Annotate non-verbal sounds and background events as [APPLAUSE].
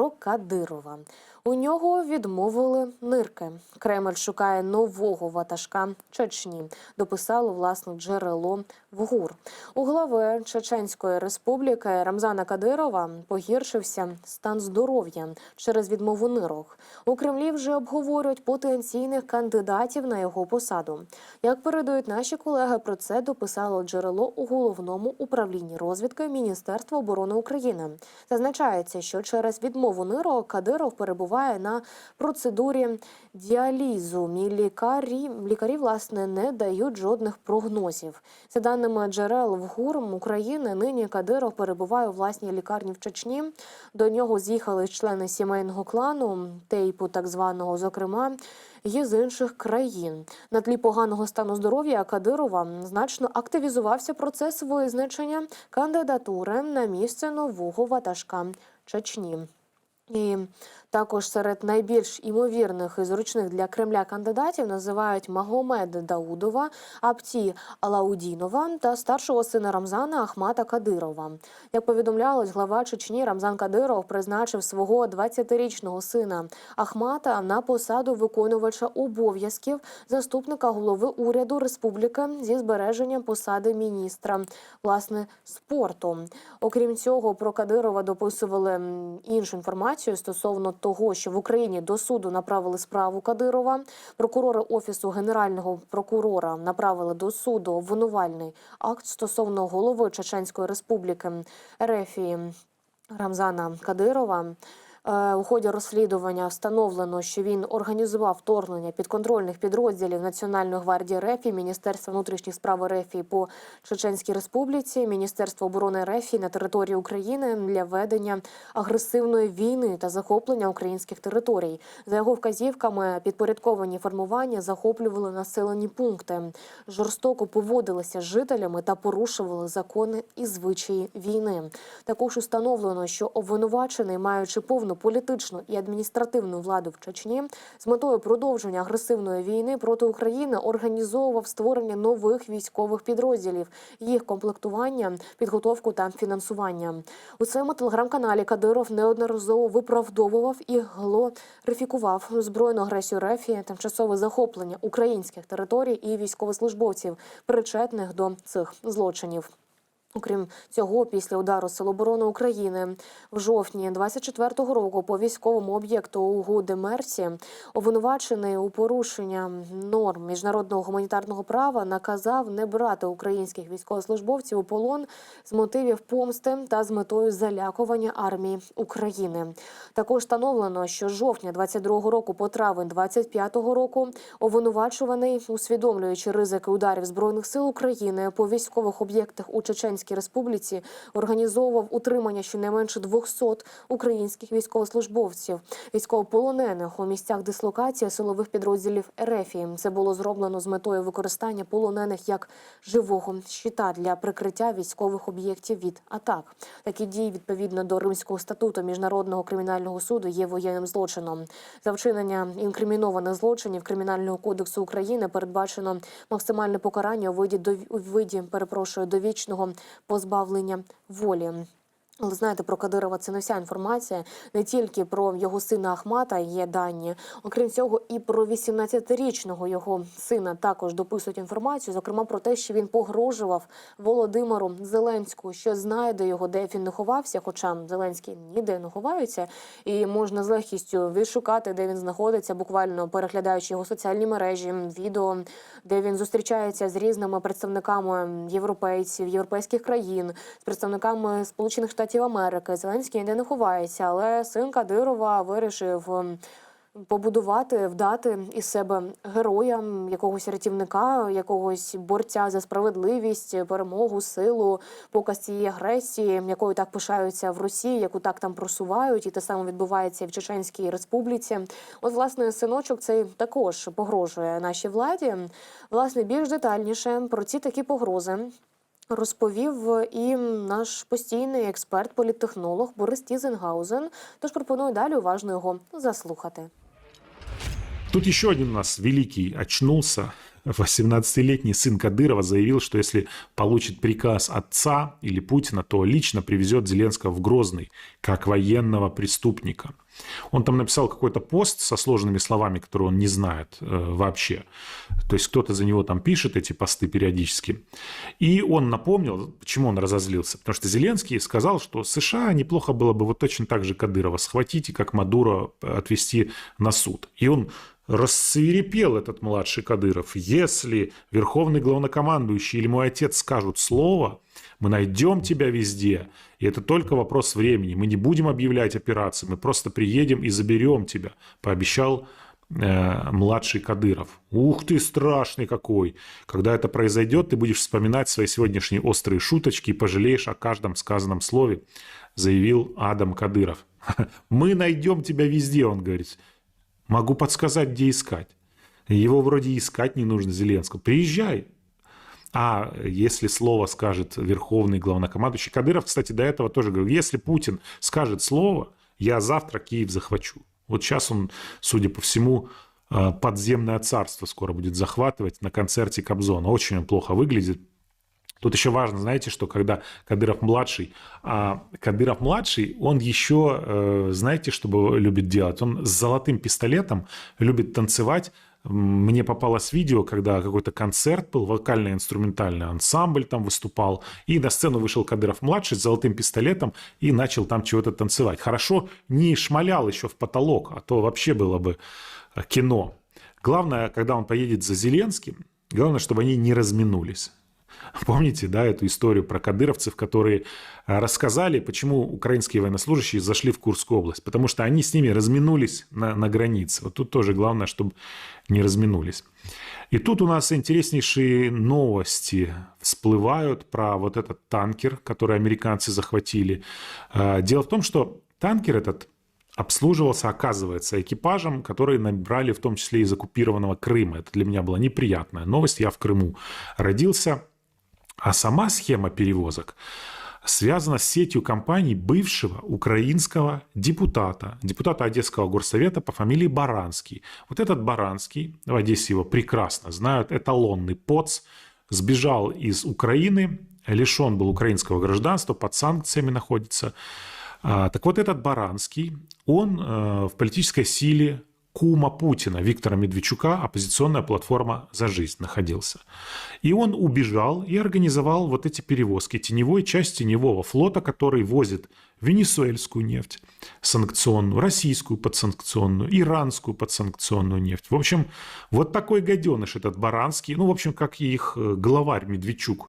про Кадирова. У нього відмовили нирки. Кремль шукає нового ватажка Чечні. Дописало власне джерело в ГУР. У глави Чеченської республіки Рамзана Кадирова погіршився стан здоров'я через відмову нирок. У Кремлі вже обговорюють потенційних кандидатів на його посаду. Як передають наші колеги, про це дописало джерело у головному управлінні розвідки Міністерства оборони України. Зазначається, що через відмову нирок Кадиров перебуває на процедурі діалізу. Лікарі лікарі власне не дають жодних прогнозів. За даними джерел в ГУРМ України, нині Кадиров перебуває у власній лікарні в Чечні. До нього з'їхали члени сімейного клану, тейпу так званого, зокрема. Є з інших країн на тлі поганого стану здоров'я Кадирова значно активізувався процес визначення кандидатури на місце нового ватажка Чечні. І також серед найбільш імовірних і зручних для Кремля кандидатів називають Магомеда Даудова, Апті Алаудінова та старшого сина Рамзана Ахмата Кадирова. Як повідомлялось, глава Чечні Рамзан Кадиров призначив свого 20-річного сина Ахмата на посаду виконувача обов'язків заступника голови уряду республіки зі збереженням посади міністра власне спорту. Окрім цього, про Кадирова дописували іншу інформацію стосовно того, що в Україні до суду направили справу Кадирова. Прокурори офісу генерального прокурора направили до суду обвинувальний акт стосовно голови Чеченської республіки Ерефії Рамзана Кадирова. Е, У ході розслідування встановлено, що він організував вторгнення підконтрольних підрозділів Національної гвардії РЕФ і Міністерства внутрішніх справ РЕФ по Чеченській Республіці, Міністерства оборони РЕФ на території України для ведення агресивної війни та захоплення українських територій. За його вказівками, підпорядковані формування захоплювали населені пункти, жорстоко поводилися з жителями та порушували закони і звичаї війни. Також установлено, що обвинувачений, маючи повну політичну і адміністративну владу в Чечні, з метою продовження агресивної війни проти України організовував створення нових військових підрозділів, їх комплектування, підготовку та фінансування. У своєму телеграм-каналі Кадиров неодноразово виправдовував і глорифікував збройну агресію РФ, тимчасове захоплення українських територій і військовослужбовців, причетних до цих злочинів. Окрім цього, після удару Сил оборони України в жовтні 24-го року по військовому об'єкту у Гудемерсі обвинувачений у порушення норм міжнародного гуманітарного права наказав не брати українських військовослужбовців у полон з мотивів помсти та з метою залякування армії України. Також встановлено, що з жовтня 22-го року по травень 25-го року обвинувачуваний, усвідомлюючи ризики ударів збройних сил України по військових об'єктах у Чеченській Республіці, організовував утримання щонайменше 200 українських військовослужбовців, військовополонених у місцях дислокації силових підрозділів РФ. Це було зроблено з метою використання полонених як живого щита для прикриття військових об'єктів від атак. Такі дії відповідно до Римського статуту міжнародного кримінального суду є воєнним злочином. За вчинення інкримінованих злочинів кримінального кодексу України передбачено максимальне покарання у виді до у виді, перепрошую, довічного позбавлення волі. Але знаєте, про Кадирова це не вся інформація. Не тільки про його сина Ахмата є дані. Окрім цього, і про 18-річного його сина також дописують інформацію. Зокрема, про те, що він погрожував Володимиру Зеленському, що знайде його, де він не ховався. Хоча Зеленський ніде не ховається, і можна з легкістю відшукати, де він знаходиться, буквально переглядаючи його соціальні мережі, відео, де він зустрічається з різними представниками європейців, європейських країн, з представниками Сполучених Штатів Америки. Зеленський не ховається, але син Кадирова вирішив. ем, Побудувати, вдати із себе героя, якогось рятівника, якогось борця за справедливість, перемогу, силу, показ цієї агресії, якою так пишаються в Росії, яку так там просувають, і те саме відбувається і в Чеченській Республіці. От, власне, синочок цей також погрожує нашій владі. Власне, більш детальніше про ці такі погрози. Розповів і наш постійний експерт, політтехнолог Борис Тізенгаузен. Тож пропоную далі уважно його заслухати. Тут еще один у нас великий очнулся. 18-летний сын Кадырова заявил, что если получит приказ отца или Путина, то лично привезет Зеленского в Грозный, как военного преступника. Он там написал какой-то пост со сложными словами, которые он не знает э, вообще. То есть кто-то за него там пишет эти посты периодически. И он напомнил, почему он разозлился. Потому что Зеленский сказал, что США неплохо было бы вот точно так же Кадырова схватить и как Мадуро отвести на суд. И он рассверепел этот младший Кадыров. Если верховный главнокомандующий или мой отец скажут слово, мы найдем тебя везде. И это только вопрос времени. Мы не будем объявлять операции, мы просто приедем и заберем тебя, пообещал э, младший Кадыров. Ух ты, страшный какой! Когда это произойдет, ты будешь вспоминать свои сегодняшние острые шуточки и пожалеешь о каждом сказанном слове, заявил Адам Кадыров. [LAUGHS] Мы найдем тебя везде, он говорит. Могу подсказать, где искать. Его вроде искать не нужно Зеленского. Приезжай. А если слово скажет верховный главнокомандующий Кадыров, кстати, до этого тоже говорил, если Путин скажет слово, я завтра Киев захвачу. Вот сейчас он, судя по всему, э, подземное царство скоро будет захватывать на концерте Кобзона. Очень он плохо выглядит. Тут еще важно, знаете, что когда Кадыров-младший, а Кадыров-младший, он еще, э, знаете, что любит делать? Он с золотым пистолетом любит танцевать мне попалось видео, когда какой-то концерт был, вокально-инструментальный ансамбль там выступал, и на сцену вышел Кадыров-младший с золотым пистолетом и начал там чего-то танцевать. Хорошо, не шмалял еще в потолок, а то вообще было бы э, кино. Главное, когда он поедет за Зеленским, главное, чтобы они не разминулись. [LAUGHS] Помните, да, эту историю про кадыровцев, которые э, рассказали, почему украинские военнослужащие зашли в Курскую область? Потому что они с ними разминулись на, на границе. Вот тут тоже главное, чтобы не разминулись. И тут у нас интереснейшие новости всплывают про вот этот танкер, который американцы захватили. Э, дело в том, что танкер этот обслуживался, оказывается, экипажем, который набрали в том числе из оккупированного Крыма. Это для меня была неприятная новость. Я в Крыму родился. А сама схема перевозок связана с сетью компаний бывшего украинского депутата, депутата Одесского горсовета по фамилии Баранский. Вот этот Баранский, в Одессе его прекрасно знают, эталонный поц, сбежал из Украины, лишен был украинского гражданства, под санкциями находится. А, так вот этот Баранский, он э, в политической силе кума Путина Виктора Медведчука оппозиционная платформа «За жизнь» находился. И он убежал и организовал вот эти перевозки теневой часть теневого флота, который возит венесуэльскую нефть, санкционную, российскую подсанкционную, иранскую подсанкционную нефть. В общем, вот такой гаденыш этот Баранский, ну, в общем, как и их э, главарь Медведчук.